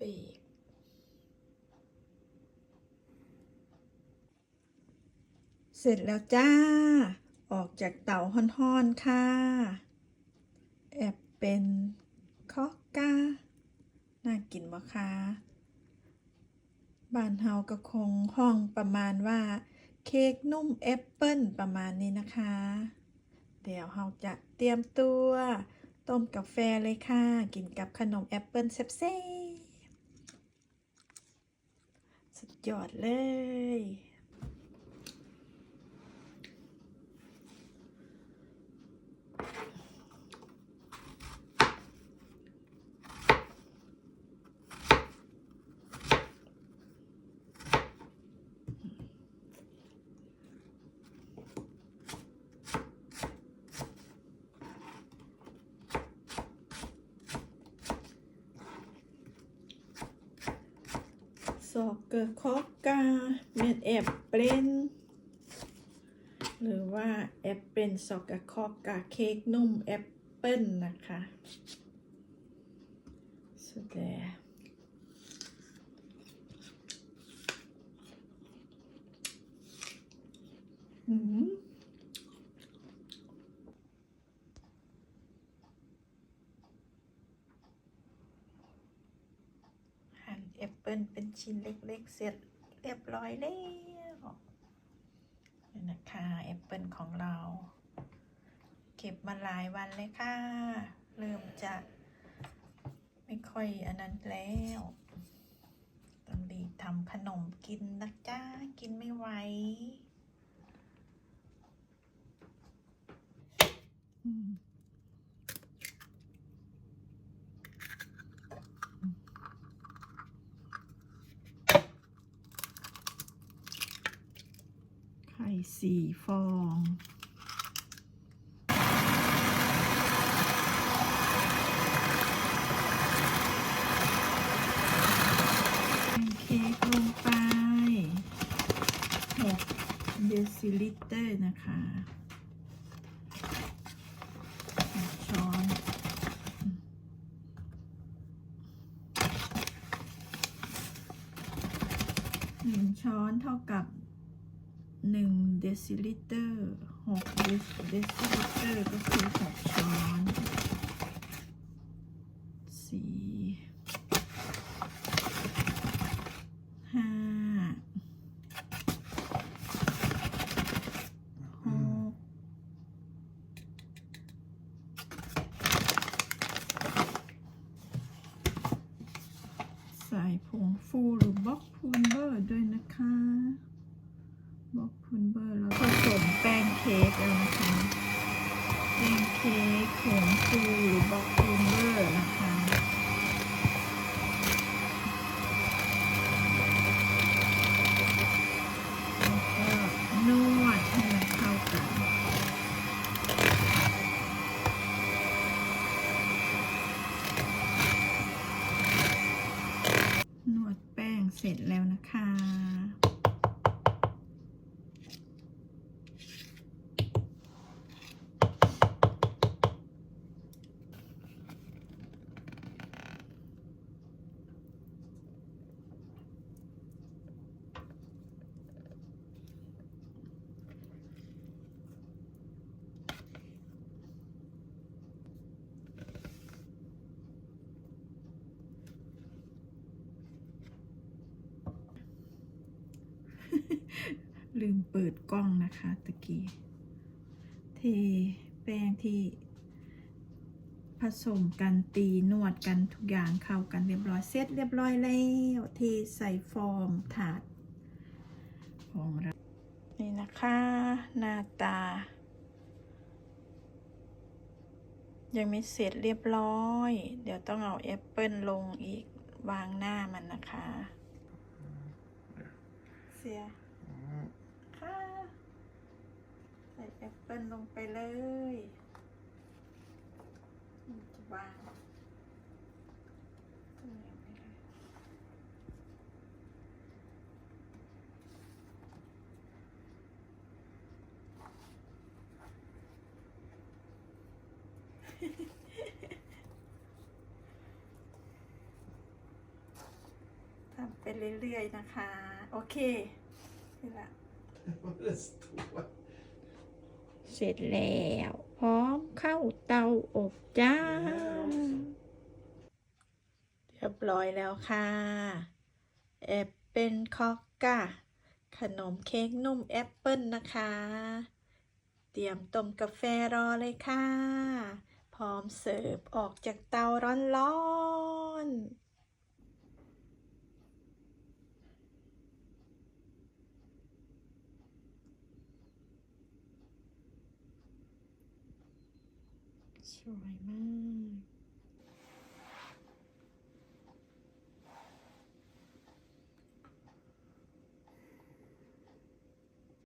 ปีกเสร็จแล้วจ้า ออกจากเตาห้อนๆ ค่ะ แอบเป็นคอกกาน่ากินบ่คะบ้านเฮาก็คงห้องประมาณว่า เค้กนุ่มแอปเปิลประมาณนี้นะคะ เดี๋ยวเราจะเตรียมตัว ต้มกาแฟเลยค่ะ กินกับขนมแอปเปิลแซ่บๆ สุดยอดเลย สอกเกิดคอกกาเม็ดแอปเปิลหรือว่าแอปเปิลสอกเกอร์คอกกาเค้กนุ่มแอปเปิลนะคะสุดแล้วอืมหั่น แอปเปิลเป็นชิ้นเล็กๆ เสร็จเรียบร้อยแล้วนี่นะคะแอปเปิลของเรา เก็บมาหลายวันเลยค่ะ เริ่มจะไม่ค่อยอันนั้นแล้วต้องรีบทำขนมกินนะจ้ากินไม่ไหว สี่ฟองเค้กลงไป6เดซิลิตรนะคะช้อนหนึ่งช้อนเท่ากับ หนึ่งเดซิลิตรหกเดซิลิตรก็คือหกช้อนสี่ห้าหกใส่ผงฟูหรือบล็อกพูนเบอร์ด้วยนะคะ อกพูนเบอร์แล้วผสมแป้งเค้กแล้วนะคะแป้งเค้กผงฟูหรือบล็อกพูนเบอร์นะคะแล้วก็นวดให้เข้ากันนวดแป้งเสร็จแล้วนะคะ ลืมเปิดกล้องนะคะตะกี้เทแป้งที่ผสมกันตีนวดกันทุกอย่างเข้ากันเรียบร้อยเสร็จเรียบร้อยแล้วเทใส่ฟอร์มถาดของเรานี่นะคะ หน้าตา ยังไม่เสร็จเรียบร้อย เดี๋ยวต้องเอาแอปเปิลลงอีกวางหน้ามันนะคะ เสียค่ะ ใส่แอปเปิลลงไปเลย จะวางตรงไหนไม่ได้ำไป เรื่อยๆนะคะ โอเคนี่ละเสร็จแล้ว พร้อมเข้าเตาอบจ้า เรียบร้อยแล้วค่ะ แอปเปิลคอกกะขนมเค้กนุ่มแอปเปิลนะคะ เตรียมต้มกาแฟรอเลยค่ะ พร้อมเสิร์ฟออกจากเตาร้อนๆ สวยมาก